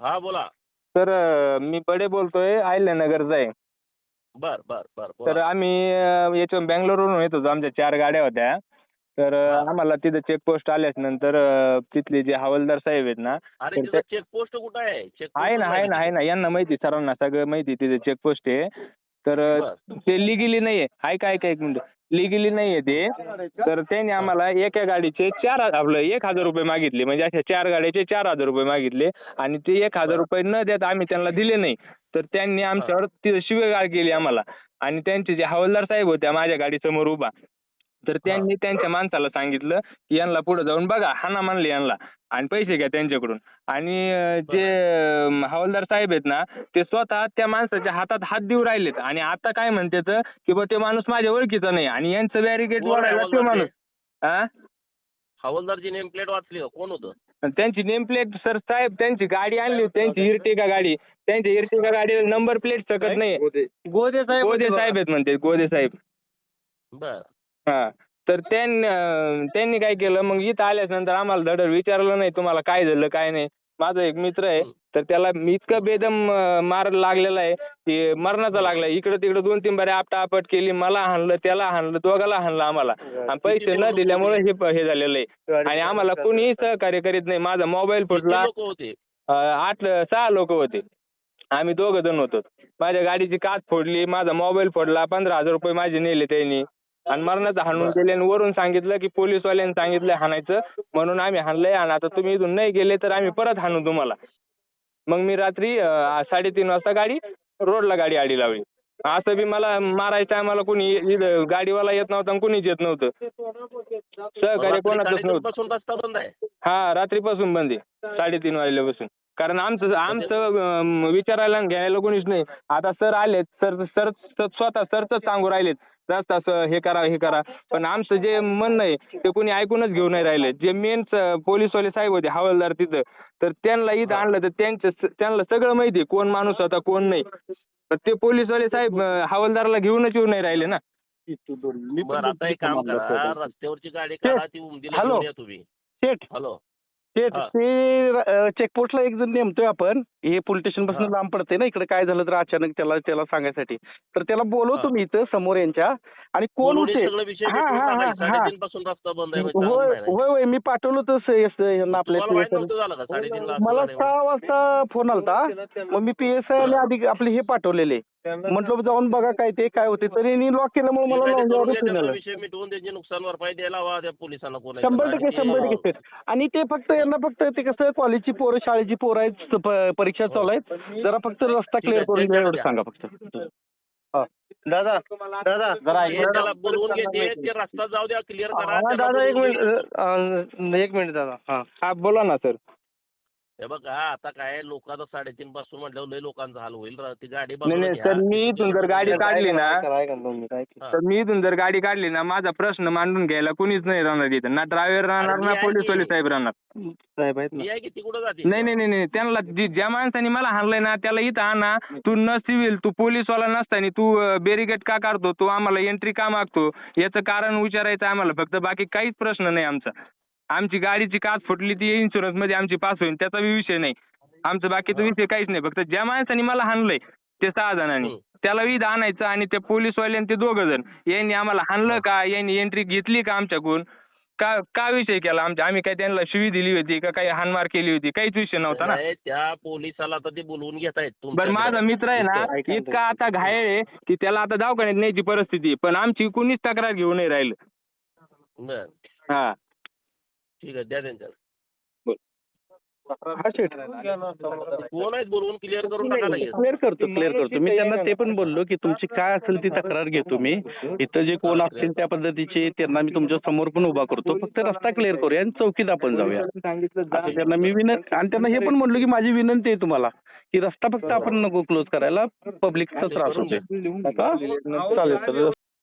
हा बोला. सर मी बडे बोलतोय अहिल्यानगरचा आहे. बर बर बर तर बोला. आम्ही अं, याच्यावरून बँगलोरवरून येत होतो आमच्या चार गाड्या होत्या. तर अं, हा. आम्हाला तिथं चेकपोस्ट आल्याच नंतर अं, तिथले जे हवालदार साहेब आहेत ना अरे तर तिथं ते- चेकपोस्ट कुठं आहे? चेकपोस्ट आहे ना आहे ना आहे ना यांना माहिती सरांना सगळं माहिती तिथे चेकपोस्ट आहे. तर अं, बर. ते लिगली नाही आहे ऐका ऐका एक मिनिट. लिगली नाही आहे ते तर त्यांनी आम्हाला एका गाडीचे चार आपलं एक हजार रुपये मागितले. म्हणजे अशा चार गाड्याचे चार हजार रुपये मागितले. आणि ते एक हजार रुपये न देता आम्ही त्यांना दिले नाही. तर त्यांनी आमच्यावर तिथे शिवेगाळ केली आम्हाला. आणि त्यांचे जे हवालदार साहेब होत्या माझ्या गाडीसमोर उभा. तर त्यांनी त्यांच्या माणसाला सांगितलं की यांना पुढे जाऊन बघा. हाना म्हणले यांना. आणि पैसे घ्या त्यांच्याकडून. आणि अं, जे अं, हवालदार साहेब आहेत ना ते स्वतः त्या माणसाच्या हातात हात देऊ राहिलेत. आणि आता काय म्हणतात की बा ते माणूस माझ्या ओळखीचा नाही. आणि यांचं बॅरिकेड कोण आहे वाढायला तो हवालदार माणूस. हा हवालदारची नेम प्लेट वाचली का? कोण होतं? आणि त्यांची नेम प्लेट सर साहेब त्यांची गाडी आणली होती. त्यांची इर्टिगा गाडी. त्यांची इर्टिगा गाडी नंबर प्लेट सकत नाही गोदे. साहेब गोदे साहेब आहेत म्हणते गोदे साहेब. बर. हा. तर त्यांनी काय केलं मग इथं आल्याच नंतर आम्हाला धडर विचारलं नाही तुम्हाला काय झालं काय नाही. माझा एक मित्र आहे तर त्याला मी इतकं बेदम अं, मार लागलेला आहे की मरणाचा लागला इकडं तिकडं दोन तीन बारे आपटा आपट केली मला हाणलं त्याला हाणलं दोघाला हाणलं आम्हाला. आणि पैसे न दिल्यामुळे हे हे झालेलं आहे. आणि आम्हाला कोणीही सहकार्य करीत नाही. माझा मोबाईल फुटला. लोक होते? अं, आठ सहा लोक होते. आम्ही दोघं जण होतो. माझ्या गाडीची काच फोडली माझा मोबाईल फोडला पंधरा हजार रुपये माझे नेले त्यांनी. आणि मरणाचं हाणून गेले आणि वरून सांगितलं की पोलीसवाल्यांनी सांगितलं हाणायचं. म्हणून आम्ही हाणलंय आणि आता तुम्ही इथून नाही गेले तर आम्ही परत हाणू तुम्हाला. मग मी रात्री अं, साडेतीन वाजता गाडी रोडला गाडी आडी लावली. असं बी मला मारायचं टायमाला कोणी इथं गाडीवाला येत नव्हता आणि कोणीच येत नव्हतं. सहकार्य कोणाचंच नव्हतं. पासून रस्ता बंद आहे. हा रात्रीपासून बंद आहे. साडेतीन वाजल्यापासून. कारण आमचं आमचं अं, विचारायला आणि घ्यायला कोणीच नाही. आता सर आलेत सर सर स्वतः सरच सांगू राहिलेत. रस्ता स- हे करा हे करा. पण आमचं जे म्हणणं आहे ते कोणी ऐकूनच घेऊ नाही राहिले. जे मेन पोलीसवाले साहेब होते हवालदार तिथं तर त्यांना इथं आणलं तर त्यांचं त्यांना सगळं माहिती आहे कोण माणूस होता कोण नाही. तर ते पोलीसवाले साहेब हवालदाराला घेऊनच येऊ नाही राहिले ना. बरं आता एक काम करा रस्त्यावरची गाडी काढा ती उमदीला हॅलो. तुम्ही. शेठ हॅलो. हा. ते चेकपोस्टला एक जण नेमतोय आपण हे पोलीस स्टेशनपासून. लांब पडते ना इकडे काय झालं तर अचानक त्याला त्याला सांगायसाठी तर त्याला बोलवतो. मी इथं समोर यांच्या आणि कोण होते सगळं विषय हा, मिटवून हा, टाका. हा, हा. साडेतीन पासून रस्ता बंद आहे म्हणजे होय. होय होय मी पाठवलं यांना आपल्या मला? सहा वाजता फोन आलता मग मी पी एस आय आणि आधी आपले हे पाठवलेले म्हटलं जाऊन बघा काय ते काय होते. तरी लॉक केल्यामुळे मला. विषय मिटवून त्यांची नुकसान भरपाई द्यायला हवा त्या पोलिसांना कोण शंभर टक्के शंभर टक्के सर आणि ते फक्त यांना फक्त ते कसं कॉलेजची पोरं शाळेची पोरं आहेत परीक्षा चालू आहेत. जरा फक्त रस्ता क्लिअर करून द्या करा एवढं. सांगा फक्त. हा. दादा दादा जरा बोलवून घेते रस्ता जाऊ द्या क्लिअर करा हा, दादा एक मिनिट एक मिनिट दादा हा. हा बोला ना सर हे बघा आता काय लोकांचं साडेतीन पासून म्हटल्यावर लय लोकांचा हाल होईल. रा- ती गाडी नाही नाही. सर मी इथून जर गाडी काढली ना काय करतो मी काय. तर मी इथून जर गाडी काढली ना माझा प्रश्न मांडून घ्यायला कुणीच नाही राहणार इथं. ना ड्रायव्हर राहणार ना आहे पोलीसवाले की. साहेब राहणार. साहेब आहेत ना. मी आहे की ती कुठं जाते? नाही नाही नाही नाही त्यांना जी- ज्या माणसाने मला हाणलंय ना त्याला इथं आणा. तू न सिव्हिल तू पोलीसवाला नसताना तू बेरिगेट का काढतो? तू आम्हाला एंट्री का मागतो? याचं कारण विचारायचं आम्हाला. फक्त बाकी काहीच प्रश्न नाही आमचा. आमची गाडीची काच फुटली ती इन्शुरन्समध्ये आमची पास होईल त्याचा बी विषय नाही. आमचा बाकीचा विषय काहीच नाही. फक्त ज्या माणसाने मला हाणलंय ते सहा जणांनी. हम्म. त्याला इथं आणायचं आणि ते पोलीसवाले आणि ते दोघं जण. यांनी आम्हाला हाणलं का? यांनी एंट्री घेतली का आमच्याकडून? का का विषय केला आमच्या? आम्ही काय त्यांना शिवी दिली होती का? काही हाणमार केली होती? काहीच विषय नव्हता ना. त्या पोलिसाला आता ते बोलवून घेत आहेत. बरं माझा मित्र आहे ना इतका आता घायल आहे की त्याला आता दवाखान्यात न्यायची परिस्थिती. पण आमची कुणीच तक्रार घेऊन नाही राहिलं. हा. ठीक आहे द्या त्यांच्यात हा शेठ कोण आहेत बोलवून क्लिअर करून टाका क्लिअर करतो क्लिअर करतो. मी त्यांना ते पण बोललो की तुमची काय असेल ती तक्रार घेतो मी इथं जे कोण असतील त्या पद्धतीचे त्यांना मी तुमच्यासमोर पण उभा करतो. फक्त रस्ता क्लिअर करूया आणि चौकीत आपण जाऊया. असं त्यांना मी विनंती आणि त्यांना हे पण म्हणलो की माझी विनंती आहे तुम्हाला की रस्ता फक्त आपण नको क्लोज करायला. पब्लिकचा त्रास होते हा? चालेल चालेल.